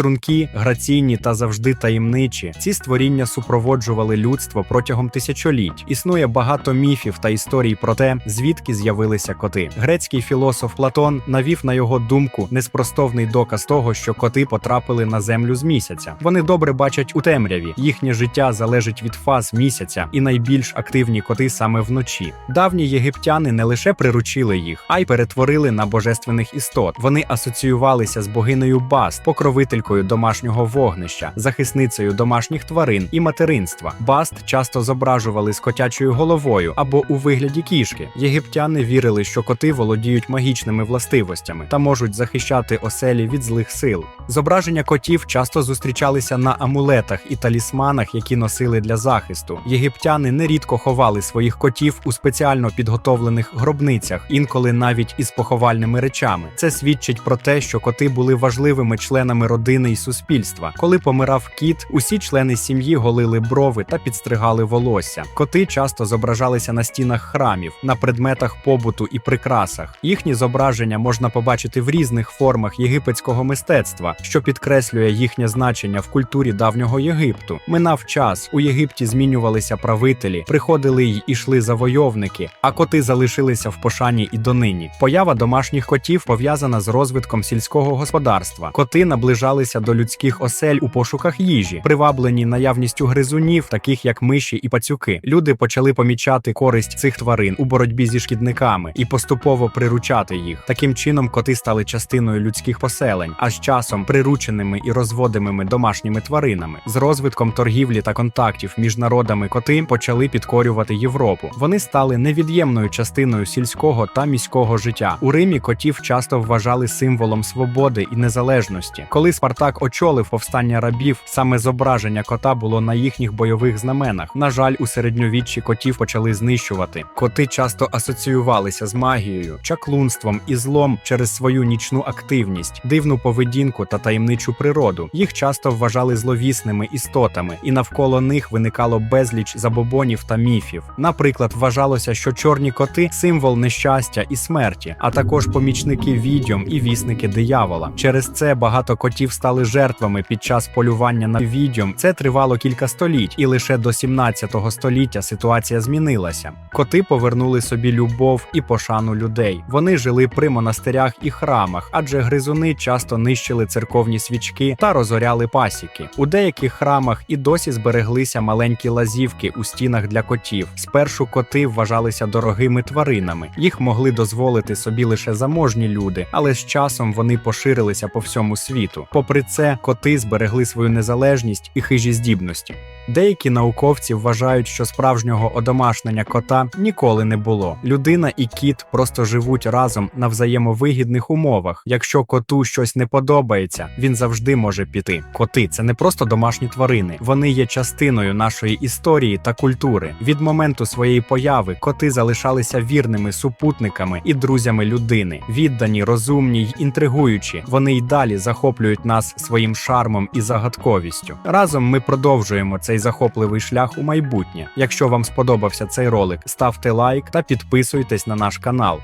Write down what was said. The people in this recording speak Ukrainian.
Стрункі, граційні та завжди таємничі. Ці створіння супроводжували людство протягом тисячоліть. Існує багато міфів та історій про те, звідки з'явилися коти. Грецький філософ Платон навів на його думку неспростовний доказ того, що коти потрапили на землю з місяця. Вони добре бачать у темряві. Їхнє життя залежить від фаз місяця, і найбільш активні коти саме вночі. Давні єгиптяни не лише приручили їх, а й перетворили на божественних істот. Вони асоціювалися з богинею Баст, покровителькою домашнього вогнища, захисницею домашніх тварин і материнства. Баст часто зображували з котячою головою або у вигляді кішки. Єгиптяни вірили, що коти володіють магічними властивостями та можуть захищати оселі від злих сил. Зображення котів часто зустрічалися на амулетах і талісманах, які носили для захисту. Єгиптяни нерідко ховали своїх котів у спеціально підготовлених гробницях, інколи навіть із поховальними речами. Це свідчить про те, що коти були важливими членами родини і суспільства. Коли помирав кіт, усі члени сім'ї голили брови та підстригали волосся. Коти часто зображалися на стінах храмів, на предметах побуту і прикрасах. Їхні зображення можна побачити в різних формах єгипетського мистецтва, що підкреслює їхнє значення в культурі давнього Єгипту. Минав час у Єгипті змінювалися правителі, приходили й ішли завойовники, а коти залишилися в пошані і донині. Поява домашніх котів пов'язана з розвитком сільського господарства. Коти наближалися до людських осель у пошуках їжі, приваблені наявністю гризунів, таких як миші і пацюки. Люди почали помічати користь цих тварин у боротьбі зі шкідниками і поступово приручати їх. Таким чином, коти стали частиною людських поселень, а з часом прирученими і розводимими домашніми тваринами. З розвитком торгівлі та контактів між народами коти почали підкорювати Європу. Вони стали невід'ємною частиною сільського та міського життя. У Римі котів часто вважали символом свободи і незалежності. Коли Спартак очолив повстання рабів, саме зображення кота було на їхніх бойових знаменах. На жаль, у середньовіччі котів почали знищувати. Коти часто асоціювалися з магією, чаклунством і злом через свою нічну активність, дивну поведінку та таємничу природу. Їх часто вважали зловісними істотами, і навколо них виникало безліч забобонів та міфів. Наприклад, вважалося, що чорні коти символ нещастя і смерті, а також помічники відьом і вісники диявола. Через це багато котів стали жертвами під час полювання на відьом. Це тривало кілька століть, і лише до 17 століття ситуація змінилася. Коти повернули собі любов і пошану людей. Вони жили при монастирях і храмах, адже гризуни часто нищили церковні свічки та розоряли пасіки. У деяких храмах і досі збереглися маленькі лазівки у стінах для котів. Спершу коти вважалися дорогими тваринами. Їх могли дозволити собі лише заможні люди, але з часом вони поширилися по всьому світу. Попри це, коти зберегли свою незалежність і хижі здібності. Деякі науковці вважають, що справжнього одомашнення кота ніколи не було. Людина і кіт просто живуть разом на взаємовигідних умовах. Якщо коту щось не подобається, він завжди може піти. Коти це не просто домашні тварини, вони є частиною нашої історії та культури. Від моменту своєї появи коти залишалися вірними супутниками і друзями людини, віддані, розумні й інтригуючі. Вони й далі захоплюють нас своїм шармом і загадковістю. Разом ми продовжуємо цей захопливий шлях у майбутнє. Якщо вам сподобався цей ролик, ставте лайк та підписуйтесь на наш канал.